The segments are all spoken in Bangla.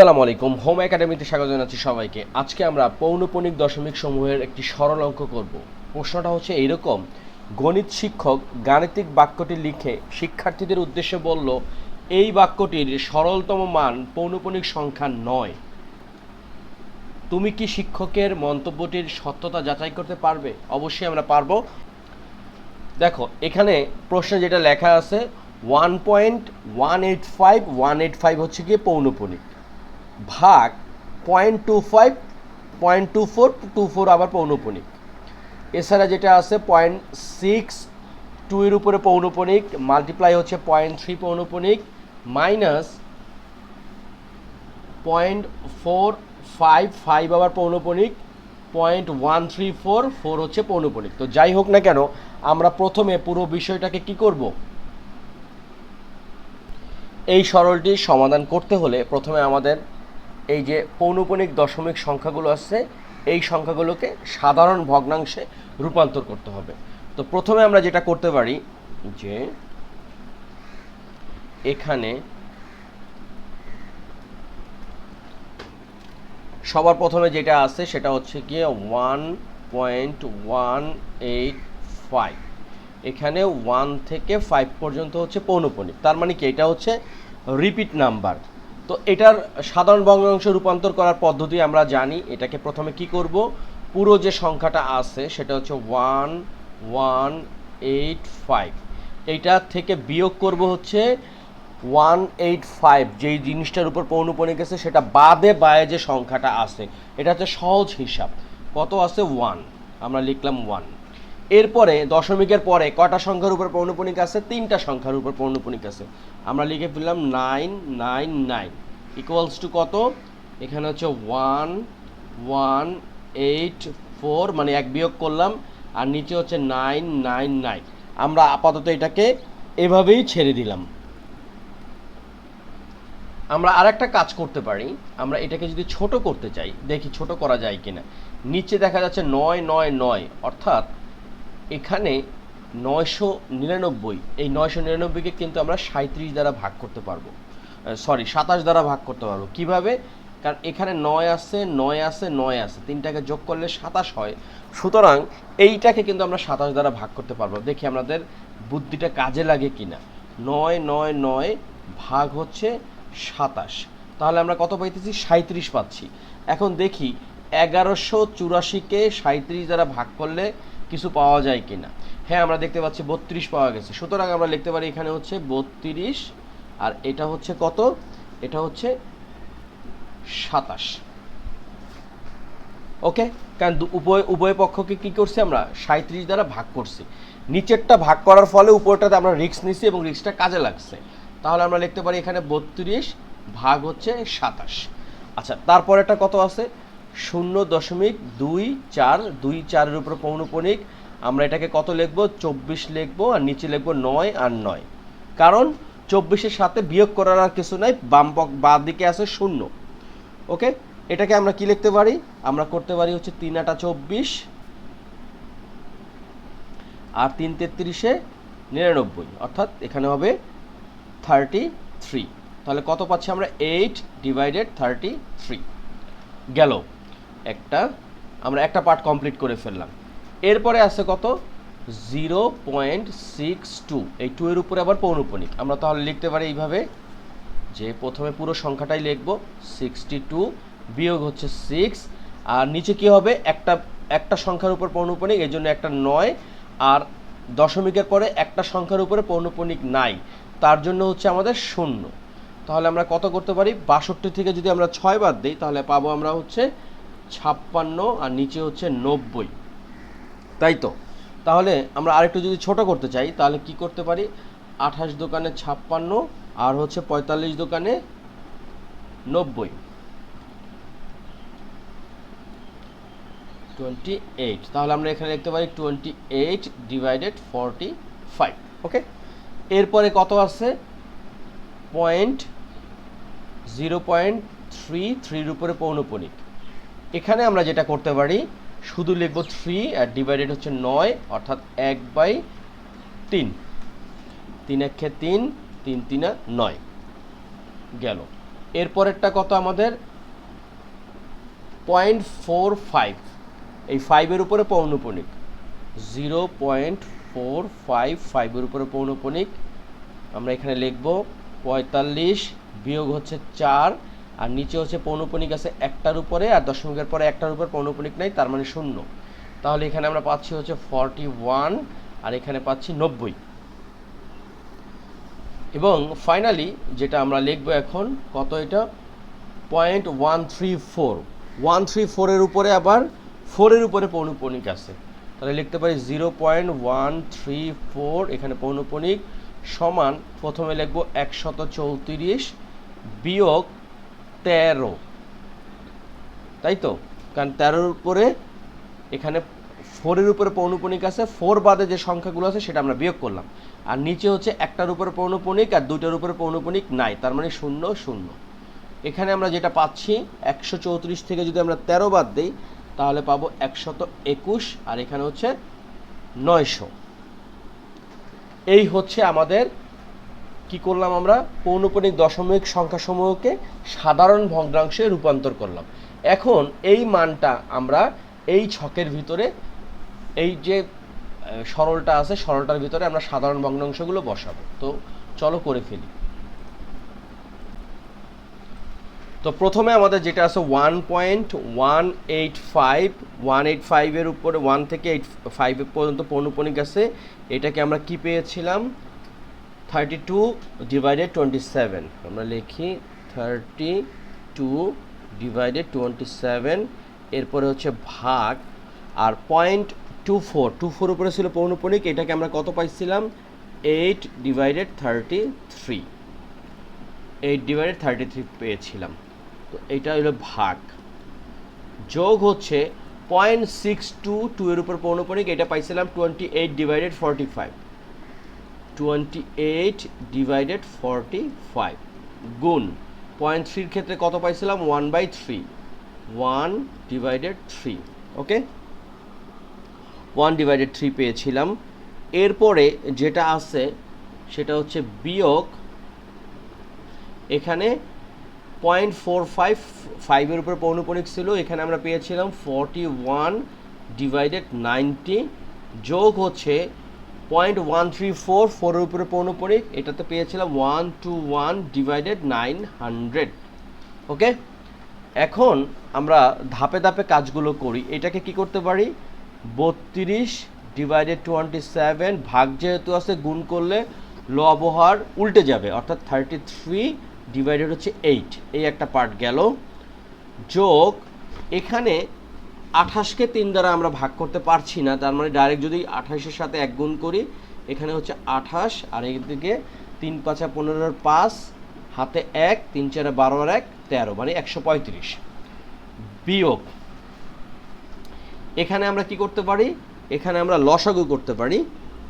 আসসালামু আলাইকুম। হোম একাডেমিতে স্বাগত জানাচ্ছি সবাইকে। আজকে আমরা পৌনপণিক দশমিক সমূহের একটি সরল অঙ্ক করব। প্রশ্নটা হচ্ছে এইরকম। গণিত শিক্ষক গাণিতিক বাক্যটি লিখে শিক্ষার্থীদের উদ্দেশ্যে বলল, এই বাক্যটির সরলতম মান পৌনপণিক সংখ্যা নয়। তুমি কি শিক্ষকের মন্তব্যটির সত্যতা যাচাই করতে পারবে? অবশ্যই আমরা পারব। দেখো, এখানে প্রশ্নে যেটা লেখা আছে, one point one eight five, one eight five হচ্ছে গিয়ে পৌনপণিক ভাগ point two five, point two four two four আবার পৌনপণিক এছাড়া যেটা আছে পয়েন্ট সিক্স টু এর উপরে পৌনপণিক মাল্টিপ্লাই হচ্ছে point three পৌনপণিক minus point four five five আবার পৌনপণিক point one three four four হচ্ছে পৌনপণিক তো যাই হোক না কেন, আমরা প্রথমে পুরো বিষয়টাকে কি করব? এই সরলটির সমাধান করতে হলে প্রথমে আমাদের এই যে পৌনপণিক দশমিক সংখ্যাগুলো আছে, এই সংখ্যাগুলোকে সাধারণ ভগ্নাংশে রূপান্তর করতে হবে। তো প্রথমে আমরা যেটা করতে পারি যে এখানে সবার প্রথমে যেটা আছে সেটা হচ্ছে গিয়ে one point one eight five এখানে ওয়ান থেকে ফাইভ পর্যন্ত হচ্ছে পৌনপণিক তার মানে কি? এটা হচ্ছে রিপিট নাম্বার তো এটার সাধারণ ভগ্নাংশ রূপান্তর করার পদ্ধতি আমরা জানি। এটাকে প্রথমে কি করব? পুরো যে সংখ্যাটা আছে, সেটা হচ্ছে ওয়ান ওয়ান, এইট, ফাইভ। এইটা থেকে বিয়োগ করব হচ্ছে ওয়ান, এইট, ফাইভ। যেই জিনিসটার উপর পৌনপণিক গেছে সেটা বাদে বায়ে যে সংখ্যাটা আছে এটা হচ্ছে সহজ হিসাব। কত আছে? ওয়ান। আমরা লিখলাম ওয়ান। এরপরে দশমিকের পরে কটা সংখ্যার উপর পৌনপণিক আছে? তিনটা সংখ্যার উপর পৌনপণিক আছে। আমরা লিখে ফেললাম nine nine nine. Equals to কত? এখানে হচ্ছে ওয়ান ওয়ান, এইট, ফোর মানে এক বিয়োগ করলাম। আর নিচে হচ্ছে নাইন নাইন নাইন। আমরা আপাতত এটাকে এভাবেই ছেড়ে দিলাম। আমরা আর একটা কাজ করতে পারি। আমরা এটাকে যদি ছোট করতে চাই, দেখি ছোট করা যায় কিনা। নিচে দেখা যাচ্ছে নয় নয় নয়। অর্থাৎ এখানে নয়শো নিরানব্বই, এই নয়শো নিরানব্বইকে কিন্তু আমরা সাঁত্রিশ দ্বারা ভাগ করতে পারব। সরি সাতাশ দ্বারা ভাগ করতে পারব। কীভাবে? কারণ এখানে নয় আছে নয় আছে নয় আছে তিনটাকে যোগ করলে সাতাশ হয়। সুতরাং এইটাকে কিন্তু আমরা সাতাশ দ্বারা ভাগ করতে পারব। দেখি আমাদের বুদ্ধিটা কাজে লাগে কিনা। নয় নয় নয় ভাগ হচ্ছে সাতাশ। তাহলে আমরা কত পাইতেছি? সাঁত্রিশ পাচ্ছি। এখন দেখি, এগারোশো চুরাশিকে সাঁত্রিশ দ্বারা ভাগ করলে কিছু পাওয়া যায় কি না হ্যাঁ আমরা দেখতে পাচ্ছি বত্রিশ পাওয়া গেছে। সুতরাং আমরা লিখতে পারি এখানে হচ্ছে বত্রিশ, আর এটা হচ্ছে কত? এটা হচ্ছে সাতাশ। ওকে? কারণ উভয় উভয় পক্ষকে কি করছি আমরা? সাঁত্রিশ দ্বারা ভাগ করছি। নিচেরটা ভাগ করার ফলে উপরটাতে আমরা রিক্স নিছি এবং রিক্সটা কাজে লাগছে। তাহলে আমরা লিখতে পারি এখানে বত্রিশ ভাগ হচ্ছে সাতাশ। আচ্ছা তারপরেটা কত আছে? শূন্য দশমিক দুই চার দুই চারের উপর পৌনপণিক আমরা এটাকে কত লিখব? চব্বিশ লিখব আর নিচে লিখব নয় আর নয়। কারণ চব্বিশের সাথে বিয়োগ করার আর কিছু নাই বাম বাঁ দিকে আছে শূন্য। ওকে? এটাকে আমরা কি লিখতে পারি? আমরা করতে পারি হচ্ছে তিন আটা চব্বিশ আর তিন তেত্রিশে নিরানব্বই। অর্থাৎ এখানে হবে থার্টি থ্রি তাহলে কত পাচ্ছি আমরা? এইট ডিভাইডেড থার্টি থ্রি গেল। একটা, আমরা একটা পার্ট কমপ্লিট করে ফেললাম। এরপরে আছে কত? জিরো পয়েন্ট সিক্স টু এই টু এর উপরে আবার পৌনপণিক আমরা তাহলে লিখতে পারি এইভাবে যে প্রথমে পুরো সংখ্যাটাই লিখব সিক্সটি টু বিয়োগ হচ্ছে সিক্স আর নিচে কি হবে? একটা একটা সংখ্যার উপর পৌনপণিক এই জন্য একটা নয়। আর দশমিকের পরে একটা সংখ্যার উপরে পৌনপণিক নাই। তার জন্য হচ্ছে আমাদের শূন্য। তাহলে আমরা কত করতে পারি? বাষট্টি থেকে যদি আমরা ছয় বাদ দিই, তাহলে পাবো আমরা হচ্ছে ছাপ্পান্ন আর নিচে হচ্ছে নব্বই। তাই তো? তাহলে আমরা আরেকটু যদি ছোট করতে চাই, তাহলে কি করতে পারি? আঠাশ দোকানে ছাপ্পান্ন আর হচ্ছে পঁয়তাল্লিশ দোকানে নব্বই। Twenty eight. তাহলে আমরা এখানে লিখতে পারি twenty eight divided forty five. Okay? এরপরে কত আছে পয়েন্ট, জিরো পয়েন্ট থ্রি, থ্রির উপরে পৌনপণিক এখানে আমরা যেটা করতে পারি, শুধু লিখব থ্রি আর ডিভাইডেড হচ্ছে নয়, অর্থাৎ এক বাই তিন। তিন একে তিন তিন তিনা নয়। গেল। এরপরেরটা কত আমাদের? পয়েন্ট ফোর ফাইভ এই ফাইভের উপরে পৌনপণিক জিরো পয়েন্ট ফোর ফাইভ ফাইভের উপরে পৌনপণিক আমরা এখানে লিখব পঁয়তাল্লিশ বিয়োগ হচ্ছে চার আর নিচে হচ্ছে পৌনপণিক আছে একটার উপরে আর দশমিকের পরে একটার উপর পৌনপণিক নেই, তার মানে শূন্য। তাহলে এখানে আমরা পাচ্ছি হচ্ছে ফর্টি ওয়ান আর এখানে পাচ্ছি নব্বই। এবং ফাইনালি যেটা আমরা লিখব এখন, কত এটা? Point one three four one three ফোরের উপরে আবার ফোরের উপরে পৌনপণিক আছে। তাহলে লিখতে পারি zero point one three four এখানে পৌনপণিক সমান প্রথমে লিখব একশত চৌত্রিশ বিয়োগ তেরো। তাই তো কারণ তেরোর উপরে এখানে ফোরের উপরে পৌনপণিক আছে, ফোর বাদে যে সংখ্যাগুলো আছে সেটা আমরা বিয়োগ করলাম। আর নিচে হচ্ছে একটার উপরে পৌনপণিক আর দুইটার উপরে পৌনপণিক নাই, তার মানে শূন্য শূন্য। এখানে আমরা যেটা পাচ্ছি, একশো চৌত্রিশ থেকে যদি আমরা তেরো বাদ দিই, তাহলে পাবো একশত একুশ, আর এখানে হচ্ছে নয়শো। এই হচ্ছে আমাদের কি করলাম আমরা? পৌনপণিক দশমিক সংখ্যাসমূহকে সাধারণ ভগ্নাংশে রূপান্তর করলাম। এখন এই মানটা আমরা এই ছকের ভিতরে, এই যে সরলটা আছে, সরলটার ভিতরে আমরা সাধারণ ভগ্নাংশগুলো বসাবো। তো চলো করে ফেলি। তো প্রথমে আমাদের যেটা আছে one point one eight five one eight ফাইভের উপরে ওয়ান থেকে এইট ফাইভ পর্যন্ত পৌনপণিক আছে। এটাকে আমরা কি পেয়েছিলাম? Thirty two divided twenty seven আমরা লিখি thirty two divided twenty seven এরপরে হচ্ছে ভাগ, আর point two four two four উপরে ছিল পৌনপণিক এটাকে আমরা কত পাইছিলাম? Eight divided thirty three eight divided thirty three পেয়েছিলাম। তো এটা হলো ভাগ। যোগ হচ্ছে পয়েন্ট সিক্স টু টু এর উপর পৌনপণিক এটা পাইছিলাম twenty eight divided forty five twenty eight divided forty five গুণ পয়েন্ট থ্রির ক্ষেত্রে কত পাইছিলাম? One by three one divided three okay one divided three পেয়েছিলাম। এরপরে যেটা আছে, সেটা হচ্ছে বিয়োগ, এখানে পয়েন্ট ফোর ফাইভ ফাইভের উপর পৌনপণিক ছিল, এখানে আমরা পেয়েছিলাম ফর্টি ওয়ান ডিভাইডেড নাইনটি যোগ হচ্ছে পয়েন্ট ওয়ান থ্রি ফোর ফোরের উপরে পৌনপণিক এটাতে পেয়েছিলাম one two one divided nine hundred okay এখন আমরা ধাপে ধাপে কাজগুলো করি। এটাকে কি করতে পারি? বত্রিশ ডিভাইডেড টোয়েন্টি সেভেন ভাগ যেহেতু আছে, গুণ করলে লবহার উল্টে যাবে। অর্থাৎ থার্টি থ্রি ডিভাইডেড হচ্ছে এইট এই একটা পার্ট গেল। যোগ, এখানে আঠাশকে তিন দ্বারা আমরা ভাগ করতে পারছি না, তার মানে ডাইরেক্ট যদি আঠাশের সাথে এক গুণ করি, এখানে হচ্ছে আঠাশ, আর এদিকে তিন পাঁচা পনেরোর পাঁচ, হাতে এক, তিন চারে বারো এক, তেরো মানে একশো পঁয়ত্রিশ। বিয়োগ। এখানে আমরা কি করতে পারি? এখানে আমরা লসাগু করতে পারি।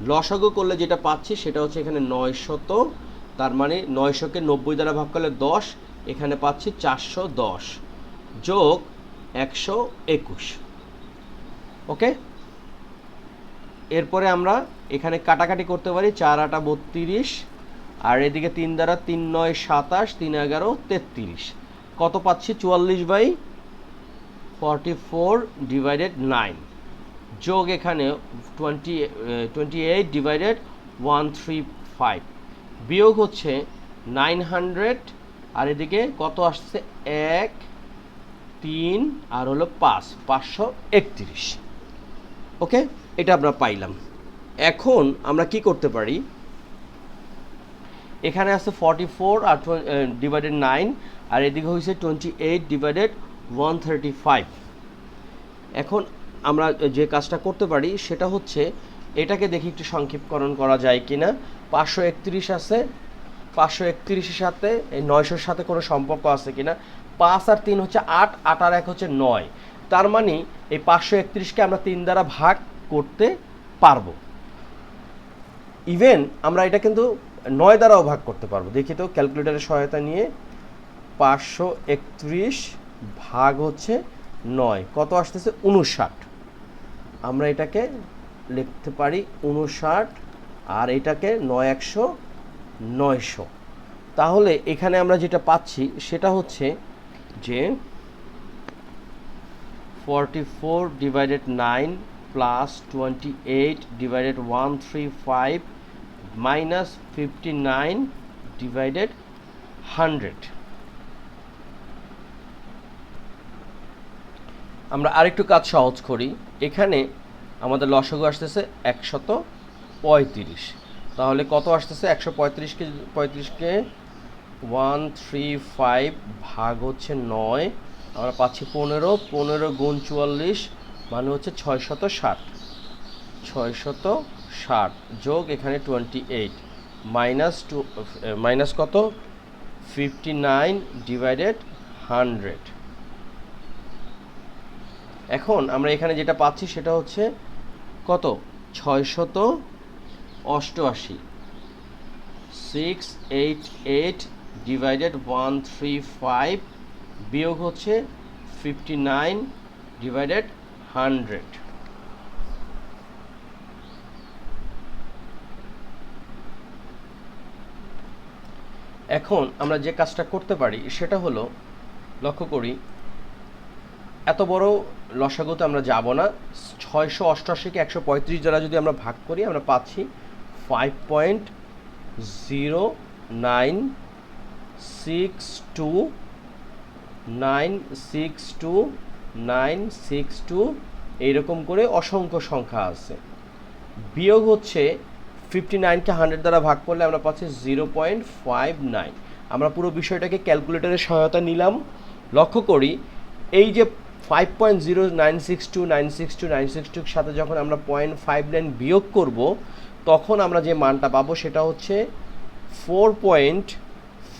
লসাগু করলে যেটা পাচ্ছি সেটা হচ্ছে এখানে নয়শত, তার মানে নয়শোকে নব্বই দ্বারা ভাগ করলে দশ, এখানে পাচ্ছি চারশো দশ। যোগ একশো একুশ। ওকে? এরপরে আমরা এখানে কাটাকাটি করতে পারি চার আটা বত্রিশ, আর এদিকে তিন দ্বারা তিন নয় সাতাশ, তিন এগারো তেত্রিশ। কত পাচ্ছি? চুয়াল্লিশ by forty four divided nine. যোগ এখানে twenty twenty eight divided one three five. বিয়োগ হচ্ছে নাইন হান্ড্রেড, আর এদিকে কত আসছে? এক তিন আর হলো পাঁচ, পাঁচশো একত্রিশ। ওকে? এটা আমরা পাইলাম। এখন আমরা কি করতে পারি? এখানে আছে ফর্টি ফোর আর ডিভাইডেড নাইন আর এদিকে হয়েছে twenty eight divided one thirty five এখন আমরা যে কাজটা করতে পারি, সেটা হচ্ছে এটাকে দেখি একটু সংক্ষিপ্তকরণ করা যায় কি না পাঁচশো একত্রিশ আছে, পাঁচশো একত্রিশের সাথে, এই নয়শোর সাথে কোনো সম্পর্ক আছে কি না পাঁচ আর তিন হচ্ছে আট আট আর এক হচ্ছে নয়। তার মানে এই পাঁচশো একত্রিশকে আমরা তিন দ্বারা ভাগ করতে পারব। ইভেন আমরা এটা কিন্তু নয় দ্বারাও ভাগ করতে পারব। দেখি তো ক্যালকুলেটারের সহায়তা নিয়ে পাঁচশো একত্রিশ ভাগ হচ্ছে নয়। কত আসতেছে? উনষাট। আমরা এটাকে লিখতে পারি উনষাট আর এটাকে নয় একশো নয়শো। তাহলে এখানে আমরা যেটা পাচ্ছি সেটা হচ্ছে যে forty four divided nine plus twenty eight divided one three five minus fifty nine divided hundred আমরা আরেকটু কাজ সহজ করি। এখানে আমাদের লসগু আসতেছে একশত পঁয়ত্রিশ। তাহলে কত আসতেছে? একশো পঁয়ত্রিশকে পঁয়ত্রিশকে ওয়ান থ্রি ফাইভ ভাগ হচ্ছে নয়, আমরা পাচ্ছি পনেরো পনেরো গুণ চুয়াল্লিশ মানে হচ্ছে ছয়শত ষাট। ছয়শত ষাট যোগ এখানে twenty eight, minus two minus কত? Fifty nine divided hundred. এখন আমরা এখানে যেটা পাচ্ছি সেটা হচ্ছে কত? ছয়শত অষ্টআশি। Six, eight eight divided one three five বিয়োগ হচ্ছে ফিফটি নাইন ডিভাইডেড হান্ড্রেড এখন আমরা যে কাজটা করতে পারি সেটা হলো, লক্ষ্য করি, এত বড় লসাগুতে আমরা যাব না। ছয়শো অষ্টআশিকে একশো পঁয়ত্রিশ দ্বারা যদি আমরা ভাগ করি, আমরা পাচ্ছি five point zero nine six two nine six two nine six two এইরকম করে অসংখ্য সংখ্যা আছে। বিয়োগ হচ্ছে ফিফটি নাইনকে হান্ড্রেড দ্বারা ভাগ করলে আমরা পাচ্ছি জিরো পয়েন্ট ফাইভ নাইন আমরা পুরো বিষয়টাকে ক্যালকুলেটরের সহায়তা নিলাম। লক্ষ্য করি, এই যে five point zero nine six two nine six two nine six টুর সাথে যখন আমরা পয়েন্ট ফাইভ নাইন বিয়োগ করব, তখন আমরা যে মানটা পাবো সেটা হচ্ছে four point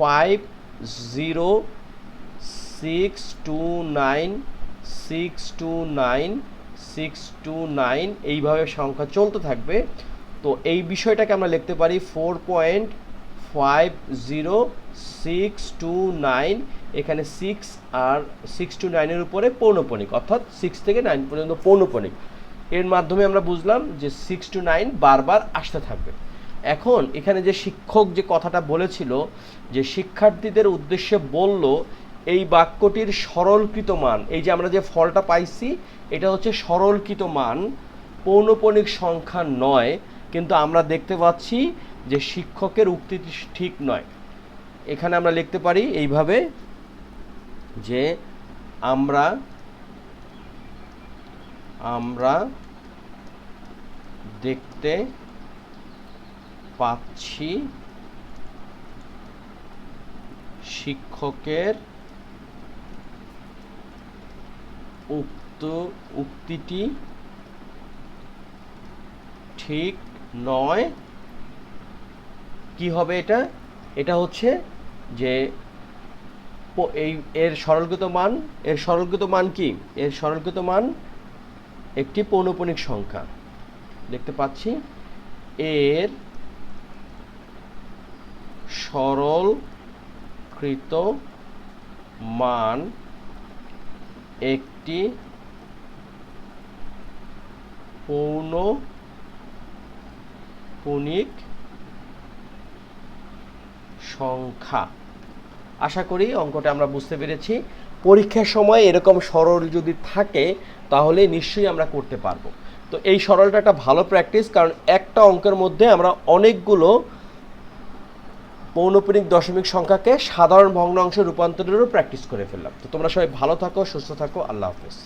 five zero six two nine six two nine six two nine এইভাবে সংখ্যা চলতে থাকবে। তো এই বিষয়টাকে আমরা লিখতে পারি four point five zero six two nine এখানে সিক্স আর সিক্স টু নাইনের উপরে পৌনপণিক অর্থাৎ সিক্স থেকে নাইন পর্যন্ত পৌনপণিক এর মাধ্যমে আমরা বুঝলাম যে সিক্স টু নাইন বারবার আসতে থাকবে। এখন এখানে যে শিক্ষক যে কথাটা বলেছিল যে শিক্ষার্থীদের উদ্দেশ্যে বলল, এই বাক্যটির সরলকৃত মান, এই যে আমরা যে ফলটা পাইছি, এটা হচ্ছে সরলকৃত মান, পৌনপণিক সংখ্যা নয়, কিন্তু আমরা দেখতে পাচ্ছি যে শিক্ষকের উক্তিটি ঠিক নয়। এখানে আমরা লিখতে পারি এইভাবে যে আমরা আমরা দেখতে পাচ্ছি শিক্ষকের উক্ত উক্তিটি ঠিক নয়। কি হবে এটা? এটা হচ্ছে যে এই এর সরলকৃত মান, এর সরলকৃত মান কি? এর সরলকৃত মান একটি পৌনপণিক সংখ্যা। দেখতে পাচ্ছি, এর সরলকৃত মান একটি পৌনপণিক সংখ্যা। আশা করি অঙ্কটা আমরা বুঝতে পেরেছি। পরীক্ষার সময় এরকম সরল যদি থাকে, তাহলে নিশ্চয়ই আমরা করতে পারব। তো এই সরলটা একটা ভালো প্র্যাকটিস কারণ একটা অঙ্কের মধ্যে আমরা অনেকগুলো পৌনপণিক দশমিক সংখ্যাকে সাধারণ ভগ্ন অংশে রূপান্তরেরও প্র্যাকটিস করে ফেললাম। তো তোমরা সবাই ভালো থাকো, সুস্থ থাকো, আল্লাহ হাফেজ।